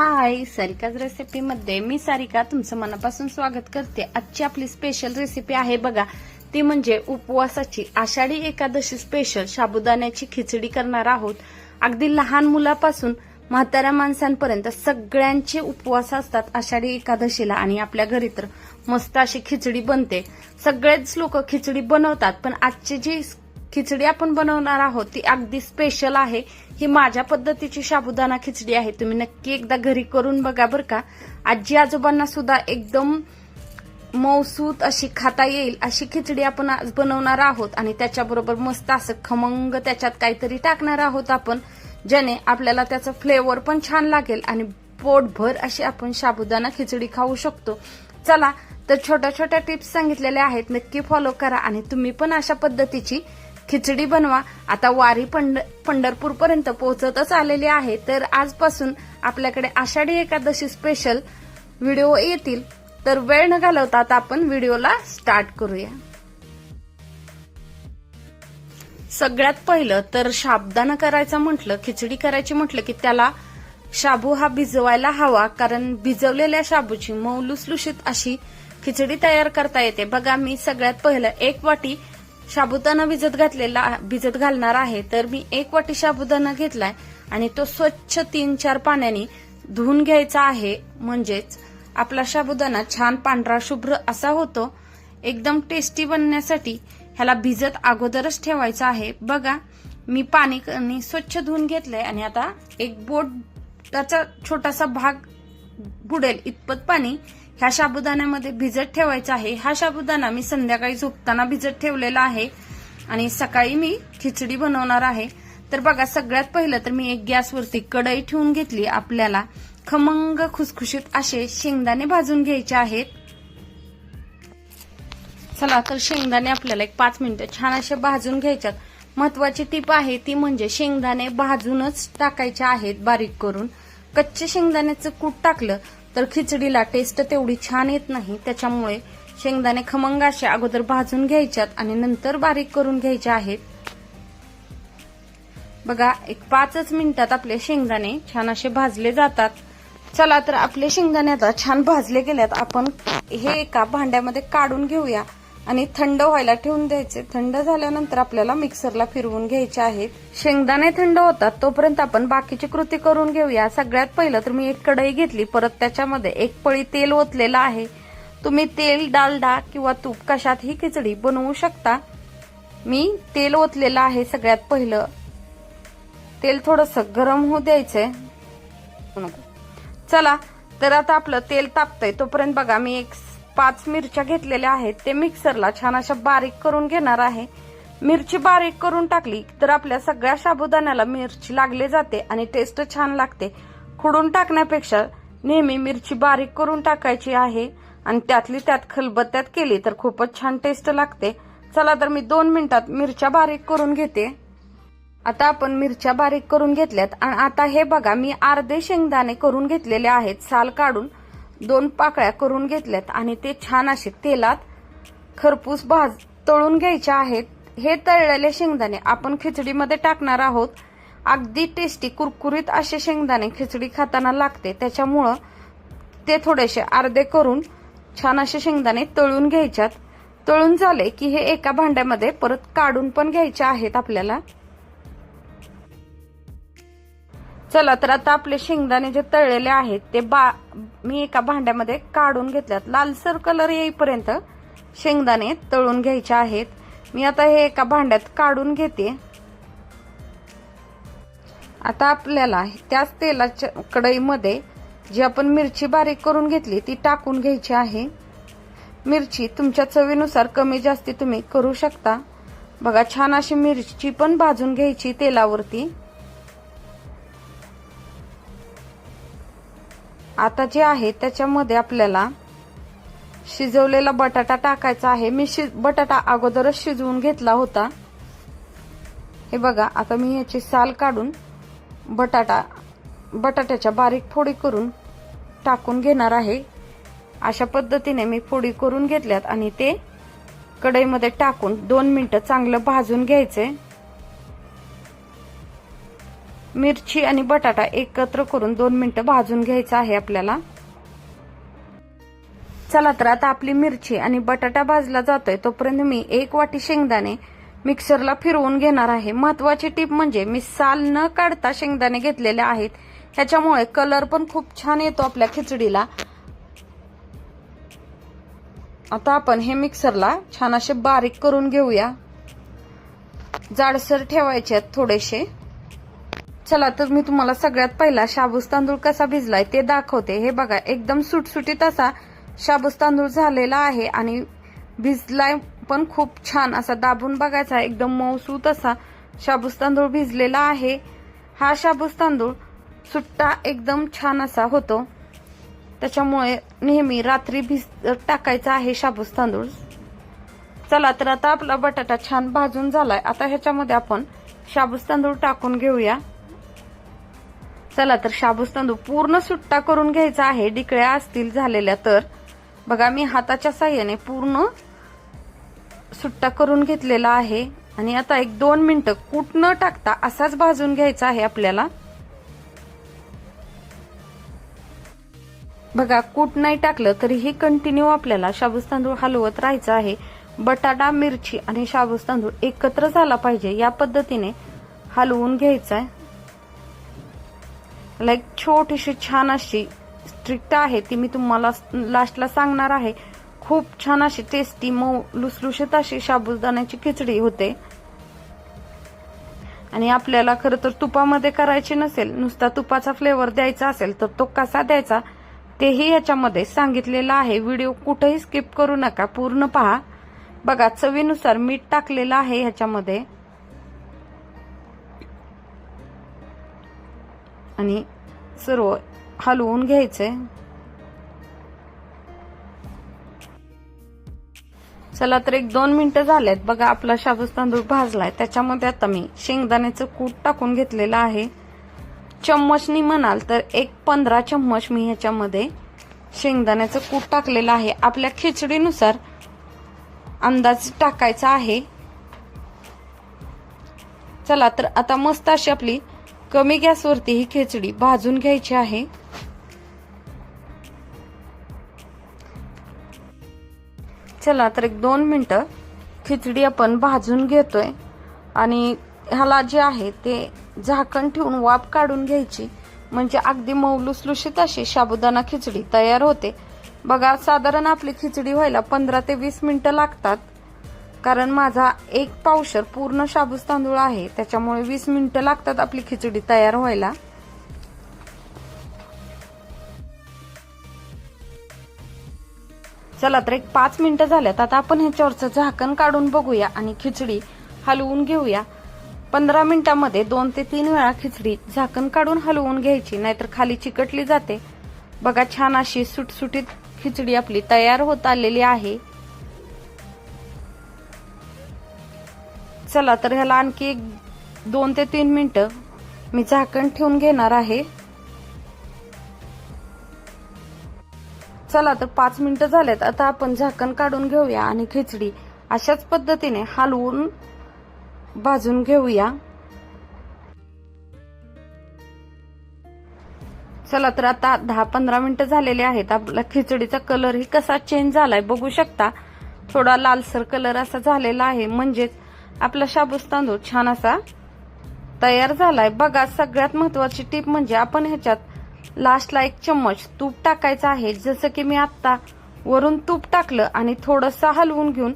हाय सारिकाच रेसिपीमध्ये मी सारिका तुमचं मनापासून स्वागत करते. आजची आपली स्पेशल रेसिपी आहे बघा. ती म्हणजे उपवासाची आषाढी एकादशी स्पेशल साबुदाण्याची खिचडी करणार आहोत. अगदी लहान मुलापासून म्हाताऱ्या माणसांपर्यंत सगळ्यांचे उपवास असतात आषाढी एकादशीला आणि आपल्या घरी तर मस्त अशी खिचडी बनते. सगळेच लोक खिचडी बनवतात पण आजची जी खिचडी आपण बनवणार आहोत ती अगदी स्पेशल आहे. ही माझ्या पद्धतीची साबुदाणा खिचडी आहे. तुम्ही नक्की एकदा घरी करून बघा बरं का. आजी आजोबांना सुद्धा एकदम मौसूत अशी खाता येईल अशी खिचडी आपण आज बनवणार आहोत. आणि त्याच्याबरोबर मस्त असं खमंग त्याच्यात काहीतरी टाकणार आहोत आपण ज्याने आपल्याला त्याचं फ्लेवर पण छान लागेल आणि पोटभर अशी आपण साबुदाणा खिचडी खाऊ शकतो. चला तर छोट्या छोट्या टिप्स सांगितलेल्या आहेत. नक्की फॉलो करा आणि तुम्ही पण अशा पद्धतीची खिचडी बनवा. आता वारी पंढ पंढरपूर पर्यंत पोहोचतच आलेली आहे तर आजपासून आपल्याकडे आषाढी एकादशी स्पेशल व्हिडिओ येतील. तर वेळ न घालवता आता आपण व्हिडिओला स्टार्ट करूया. सगळ्यात पहिलं तर शाबदाना करायचं म्हटलं खिचडी करायची म्हटलं की त्याला शाबू हा भिजवायला हवा कारण भिजवलेल्या शाबूची मऊ लुसलुशीत अशी खिचडी तयार करता येते. बघा मी सगळ्यात पहिलं एक वाटी साबुदाणा भिजत घातलेला भिजत घालणार आहे. तर मी एक वाटी साबुदाणा घेतलाय आणि तो स्वच्छ तीन चार पाण्याने धुवून घ्यायचा आहे. म्हणजेच आपला साबुदाणा छान पांढरा शुभ्र असा होतो. एकदम टेस्टी बनण्यासाठी ह्याला भिजत अगोदरच ठेवायचा आहे. बघा मी पाणी स्वच्छ धुवून घेतलंय आणि आता एक बोट त्याचा छोटासा भाग बुडेल. इतपत पाणी ह्या साबुदाण्यामध्ये भिजत ठेवायचा आहे. हा साबुदाणा मी संध्याकाळी झोपताना भिजत ठेवलेला आहे. आणि सकाळी मी खिचडी बनवणार आहे. तर बघा सगळ्यात पहिलं तर मी एक गॅसवरती कढई ठेवून घेतली आपल्याला. खमंग खुसखुशीत असे शेंगदाणे भाजून घ्यायचे आहेत. चला तर शेंगदाणे आपल्याला एक पाच मिनिटं छान असे भाजून घ्यायच्यात. महत्वाची टीप आहे ती म्हणजे शेंगदाणे भाजूनच टाकायचे आहेत बारीक करून. कच्चे शेंगदाण्याचं कूट टाकलं तर खिचडीला टेस्ट तेवढी छान येत नाही. त्याच्यामुळे शेंगदाणे खमंग असे अगोदर भाजून घ्यायच्यात आणि नंतर बारीक करून घ्यायचे आहेत. बघा एक पाचच मिनिटात आपले शेंगदाणे छान असे भाजले जातात. चला तर आपले शेंगदाणे आता छान भाजले गेल्यात. आपण हे एका भांड्यामध्ये काढून घेऊया. आणि थंड व्हायला ठेवून द्यायचे. थंड झाल्यानंतर आपल्याला मिक्सरला फिरवून घ्यायचे आहेत. शेंगदाणे थंड होतात तोपर्यंत आपण बाकीची कृती करून घेऊया. सगळ्यात पहिलं तर मी एक कढई घेतली. परत त्याच्यामध्ये एक पळी तेल ओतलेलं आहे. तुम्ही तेल डालडा किंवा तूप कशात ही खिचडी बनवू शकता. मी तेल ओतलेलं आहे सगळ्यात पहिलं. तेल थोडस गरम होऊ द्यायचंय. चला तर आता आपलं तेल तापतंय. तोपर्यंत बघा मी एक पाच मिरच्या घेतलेल्या आहेत. ते मिक्सरला छान अशा बारीक करून घेणार आहे. मिरची बारीक करून टाकली तर आपल्या सगळ्या साबुदाण्याला मिरची लागले जाते आणि टेस्ट छान लागते. खुडून टाकण्यापेक्षा नेहमी मिरची बारीक करून टाकायची आहे. आणि त्यातली त्यात खलबत्त्यात केली तर खूपच छान टेस्ट लागते. चला तर मी दोन मिनिटात मिरच्या बारीक करून घेते. आता आपण मिरच्या बारीक करून घेतल्यात आणि आता हे बघा मी अर्धे शेंगदाणे करून घेतलेले आहेत. साल काढून दोन पाकळ्या करून घेतल्यात आणि ते छान असे तेलात खरपूस भाज तळून घ्यायचे आहेत. हे तळलेले शेंगदाणे आपण खिचडीमध्ये टाकणार आहोत. अगदी टेस्टी कुरकुरीत असे शेंगदाणे खिचडी खाताना लागते. त्याच्यामुळं ते थोडेसे अर्धे करून छान असे शेंगदाणे तळून घ्यायच्यात. तळून झाले की हे एका भांड्यामध्ये परत काढून पण घ्यायचे आहेत आपल्याला. चला तर आता आपले शेंगदाणे जे तळलेले आहेत ते बा मी एका भांड्यामध्ये काढून घेतल्यात. लालसर कलर येईपर्यंत शेंगदाणे तळून घ्यायचे आहेत. मी आता हे एका भांड्यात काढून घेते. आता आपल्याला त्याच तेलाच्या कढईमध्ये जी आपण मिरची बारीक करून घेतली ती टाकून घ्यायची आहे. मिरची तुमच्या चवीनुसार कमी जास्ती तुम्ही करू शकता. बघा छान अशी मिरची पण भाजून घ्यायची तेलावरती. आता जे आहे त्याच्यामध्ये आपल्याला शिजवलेला बटाटा टाकायचा आहे. मी शिज बटाटा अगोदरच शिजवून घेतला होता. हे बघा आता मी याची साल काढून बटाटा बटाट्याच्या बारीक फोडी करून टाकून घेणार आहे. अशा पद्धतीने मी फोडी करून घेतल्यात आणि ते कढईमध्ये टाकून दोन मिनिटं चांगलं भाजून घ्यायचे. मिरची आणि बटाटा एकत्र करून दोन मिनिटं भाजून घ्यायचं आहे आपल्याला. चला तर आता आपली मिरची आणि बटाटा भाजला जातोय तोपर्यंत मी एक वाटी शेंगदाणे मिक्सरला फिरवून घेणार आहे. महत्वाची टीप म्हणजे मी साल न काढता शेंगदाणे घेतलेले आहेत. ह्याच्यामुळे कलर पण खूप छान येतो आपल्या खिचडीला. आता आपण हे मिक्सरला छान असे बारीक करून घेऊया. जाडसर ठेवायचे आहेत थोडेसे. चला तर मी तुम्हाला सगळ्यात पहिला शाबूस तांदूळ कसा भिजलाय ते दाखवते. हे बघा एकदम सुटसुटीत असा शाबूस तांदूळ झालेला आहे आणि भिजलाय पण खूप छान असा. दाबून बघायचा एकदम मऊसूत असा शाबूस तांदूळ भिजलेला आहे. हा शाबूस तांदूळ सुट्टा एकदम छान असा होतो. त्याच्यामुळे नेहमी रात्री भिज टाकायचा आहे शाबूस तांदूळ. चला तर आता आपला बटाटा छान भाजून झालाय. आता ह्याच्यामध्ये आपण शाबूस तांदूळ टाकून घेऊया. चला तर शाबूस तांदूळ पूर्ण सुट्टा करून घ्यायचा आहे. डिकळ्या असतील झालेल्या तर. बघा मी हाताच्या साह्याने पूर्ण सुट्टा करून घेतलेला आहे. आणि आता एक दोन मिनिटं कूट न टाकता असाच भाजून घ्यायचा आहे आपल्याला. बघा कूट नाही टाकलं तरीही कंटिन्यू आपल्याला शाबूस तांदूळ हलवत राहायचं आहे. बटाटा मिरची आणि शाबूस तांदूळ एकत्र झाला पाहिजे या पद्धतीने हलवून घ्यायचं आहे लाईक छोटीशी छान अशी स्ट्रिक्ट आहे ती मी तुम्हाला लास्टला सांगणार आहे. खूप छान अशी टेस्टी मऊ लुसलुशीत अशी साबुदाण्याची खिचडी होते. आणि आपल्याला खरं तर तुपामध्ये करायची नसेल नुसता तुपाचा फ्लेवर द्यायचा असेल तर तो कसा द्यायचा? तेही याच्यामध्ये सांगितलेलं आहे. व्हिडिओ कुठेही स्किप करू नका पूर्ण पहा. बघा चवीनुसार मीठ टाकलेलं आहे ह्याच्यामध्ये आणि सर्व हलवून घ्यायचंय चला तर एक दोन मिनिटं झालेत. बघा आपला शाबूस तांदूळ भाजलाय. त्याच्यामध्ये आता मी शेंगदाण्याचं कूट टाकून घेतलेलं आहे. चम्मचनी म्हणाल तर एक पंधरा चम्मच मी ह्याच्यामध्ये शेंगदाण्याचं कूट टाकलेलं आहे. आपल्या खिचडीनुसार अंदाज टाकायचा आहे. चला तर आता मस्त अशी आपली कमी गॅसवरती ही खिचडी भाजून घ्यायची आहे. चला तर एक दोन मिनटं खिचडी आपण भाजून घेतोय. आणि ह्याला जे आहे ते झाकण ठेवून वाफ काढून घ्यायची. म्हणजे अगदी मौलुसलुशीत अशी साबुदाणा खिचडी तयार होते. बघा साधारण आपली खिचडी व्हायला पंधरा ते वीस मिनिटं लागतात. कारण माझा एक पावशर पूर्ण शाबूस तांदूळ आहे. त्याच्यामुळे वीस मिनिटं लागतात आपली खिचडी तयार व्हायला. चला तर एक पाच मिनिटं झाल्यात. आता आपण ह्याच्यावरचं झाकण काढून बघूया आणि खिचडी हलवून घेऊया. पंधरा मिनिटांमध्ये दोन ते तीन वेळा खिचडी झाकण काढून हलवून घ्यायची नाहीतर खाली चिकटली जाते. बघा छान अशी सुटसुटीत खिचडी आपली तयार होत आलेली आहे. चला तर ह्याला आणखी एक दोन ते तीन मिनिटं मी झाकण ठेवून घेणार आहे. चला तर पाच मिनिटं झालेत. आता आपण झाकण काढून घेऊया आणि खिचडी अशाच पद्धतीने हलवून भाजून घेऊया. चला तर आता दहा पंधरा मिनिटं झालेले आहेत. आपला खिचडीचा कलरही कसा चेंज झालाय बघू शकता. थोडा लालसर कलर असा झालेला आहे. म्हणजेच आपला शाबूस तांदूळ छान असा तयार झालाय. बघा सगळ्यात महत्वाची टीप म्हणजे आपण ह्याच्यात लास्टला एक चम्मच तूप टाकायचं आहे. जसं की मी आत्ता वरून तूप टाकलं आणि थोडंसं हलवून घेऊन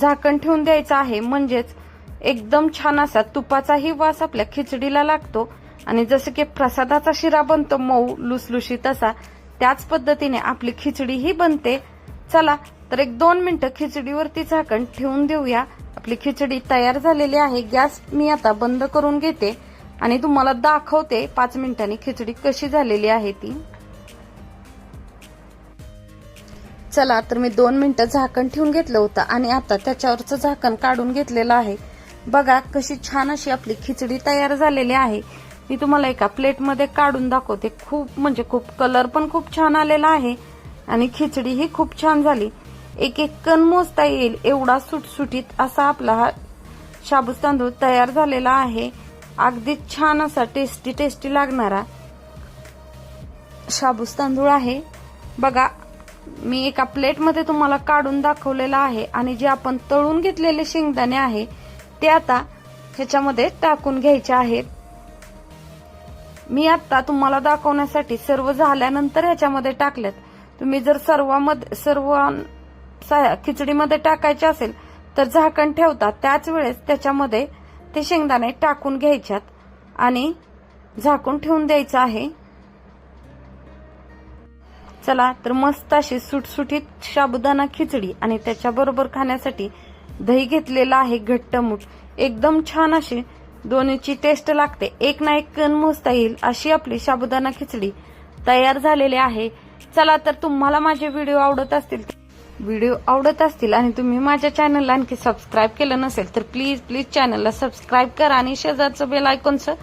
झाकण ठेवून द्यायचं आहे. म्हणजेच एकदम छान असा तुपाचाही वास आपल्या खिचडीला लागतो. आणि जसं की प्रसादाचा शिरा बनतो मऊ लुसलुशीत असा त्याच पद्धतीने आपली खिचडीही बनते. चला तर एक दोन मिनिटं खिचडीवरती झाकण ठेवून देऊया. आपली खिचडी तयार झालेली आहे. गॅस मी आता बंद करून घेते आणि तुम्हाला दाखवते पाच मिनिटांनी खिचडी कशी झालेली आहे ती. चला तर मी दोन मिनिटं झाकण ठेवून घेतलं होतं आणि आता त्याच्यावरचं झाकण काढून घेतलेलं आहे. बघा कशी छान अशी आपली खिचडी तयार झालेली आहे. मी तुम्हाला एका प्लेटमध्ये काढून दाखवते. खूप म्हणजे खूप कलर पण खूप छान आलेला आहे आणि खिचडी ही खूप छान झाली. एक एक कण मोजता येईल एवढा सुटसुटीत असा आपला हा शाबूस तांदूळ तयार झालेला आहे. अगदी छान असा टेस्टी टेस्टी लागणारा शाबूस तांदूळ आहे. बघा मी एका प्लेटमध्ये तुम्हाला काढून दाखवलेला आहे आणि जे आपण तळून घेतलेले शेंगदाणे आहे ते आता ह्याच्यामध्ये टाकून घ्यायचे आहेत. मी आता तुम्हाला दाखवण्यासाठी सर्व झाल्यानंतर ह्याच्यामध्ये टाकल्यात तुम्ही जर सर्वामध्ये सर्व खिचडीमध्ये टाकायचे असेल तर झाकण ठेवता त्याच वेळेस त्याच्यामध्ये ते शेंगदाणे टाकून घ्यायच्यात आणि झाकून ठेवून द्यायचं आहे. चला तर मस्त अशी सुटसुटीत साबुदाणा खिचडी आणि त्याच्याबरोबर खाण्यासाठी दही घेतलेलं आहे घट्टमूट एकदम छान अशी दोन्हीची टेस्ट लागते. एक ना एक कण मोजता येईल अशी आपली साबुदाणा खिचडी तयार झालेली आहे. चला तर तुम्हाला माझे व्हिडिओ आवडत असतील व्हिडिओ आवडत असतील आणि तुम्ही माझ्या चॅनलला आणखी सबस्क्राईब केलं नसेल तर प्लीज प्लीज चॅनलला सबस्क्राईब करा आणि शेजारचं बेल आयकॉनचं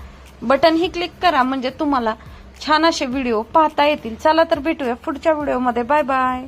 बटन ही क्लिक करा. म्हणजे तुम्हाला छान असे व्हिडिओ पाहता येतील. चला तर भेटूया पुढच्या व्हिडिओमध्ये बाय बाय